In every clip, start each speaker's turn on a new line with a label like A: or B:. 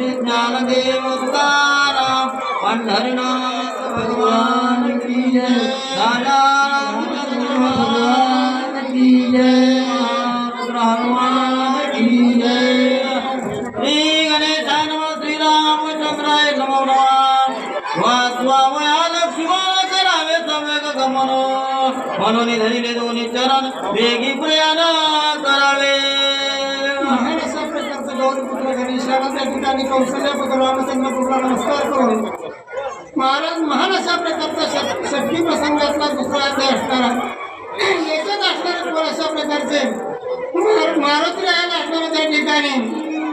A: શ્રી જ્ઞાનદેવ સારા પંઢરનાથ ભગવાન કી જય દાદા ભગવાન કી જય હનુમાન કી જય શ્રી ગણેશા નમ શ્રી રામચંદ્રાય નમો નમઃ સ્વાસ્વામયા લક્ષ્મણ કરાવે તમે ગમનો
B: મનોની ધરી લેદોની ચરણ વેગી પ્રયાના ठिकाणी कौशल्यपुत्र रामचंद्र पुत्र नमस्कार करून महाराज महान अशा प्रकारचा शक- शक्ती प्रसंगातला दुसरा अध्याय असणारा याच्यात असणारे कोण अशा प्रकारचे. मार- मारुती रायाला असणाऱ्या त्या ठिकाणी.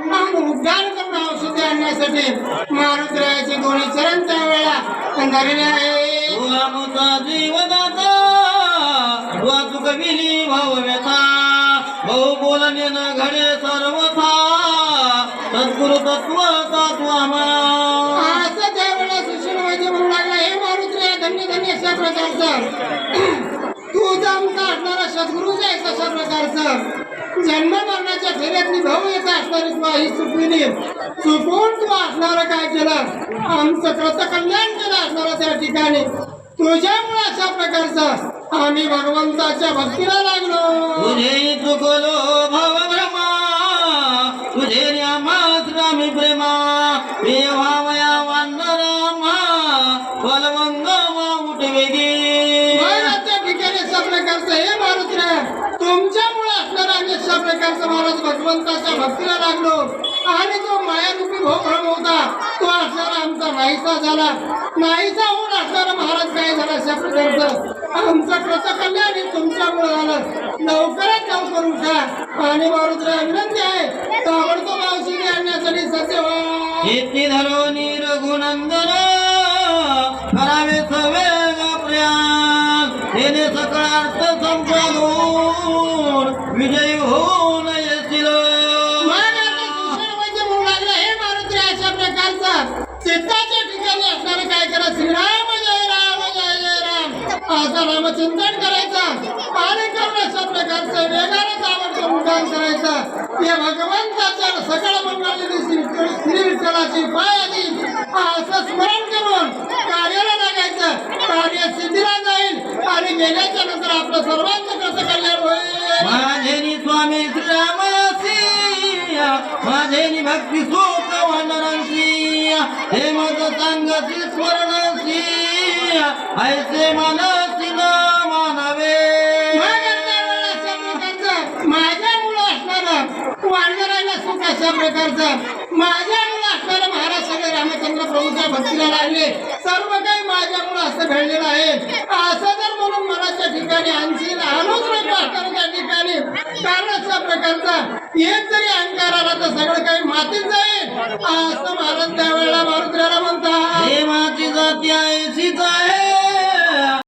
B: आणि उड्डाण करून औषधी आणण्यासाठी मारुती रायाचे दोन्ही चरण त्यावेळेला धरले आहे.
A: जीवनाचा वाचुक विली भाव व्यथा भाऊ बोलणे न घडे सर्वथा. सद्गुरु तत्व तत्व
B: असं त्यावेळेला सुशील वैद्य म्हणू लागला हे मारुती धन्य धन्य अशा प्रकारचं. तू जाऊन काढणारा असणारा आहे जे अशा प्रकारचं. जन्म मरणाच्या फेऱ्यातली भाऊ येत असणारी तू आई चुकविली चुकून तू असणार काय केलं? आमचं कृत कल्याण केलं असणार त्या ठिकाणी. तुझ्यामुळे अशा प्रकारचं. आम्ही भगवंताच्या भक्तीला लागलो.
A: तुझे चुकलो भाव तुझे रामी प्रेमा
B: महाराज ठिकाणी अशा प्रकारचं हे मारुती तुमच्यामुळे असणारा आम्ही अशा प्रकारचं महाराज भगवंताच्या भक्तीला लागलो. आणि जो मायारूपी भोभ्रम होता तो असणारा आमचा नाहीसा झाला. नाहीसा होऊन असणारा महाराज काय झाला अशा प्रकारचं आमचं कृत कल्याण हे तुमच्यामुळे झालं. लवकर लवकर उठा आणि मारुद्रा विनंती आहे. ताबडतोब औषधी आणण्यासाठी व्हा
A: इति धरो रघुनंदन करावे सवेग प्रयास तेने सकळार्थ संपादून विजयी होऊन येतील
B: म्हणजे म्हणू लागला, हे मारुती अशा प्रकारचा. चित्ताच्या ठिकाणी असणारं काय करा? श्रीराम जय राम जय जय राम. असं रामचिंतन करायचं. आणि करून अशा प्रकारचं करायचं या भगवंताच्या सकळ मंगळलेली श्री विठ्ठलाची पायाची असं स्मरण करून कार्याला लागायचं. कार्य सिद्धीला जाईल आणि गेल्याच्यानंतर आपलं सर्वांचं कसं कल्याण होईल?
A: माझेनी स्वामी श्रीरामसिया माझेनी भक्ती सुख वानरांची हे मज सांगती स्मरणसी ऐसे
B: मला प्रकारचा. माझ्यामुळे असणारा महाराज सगळे रामचंद्र प्रभूच्या भक्तीला लागले. सर्व काही माझ्यामुळे असं घडलेलं आहे. असं जर म्हणून मनाच्या ठिकाणी आणखी आणूच नको त्या ठिकाणी. कारण अशा प्रकारचा. एक जरी अहंकार आला तर सगळं काही मातीत जाईल. असं महाराज त्या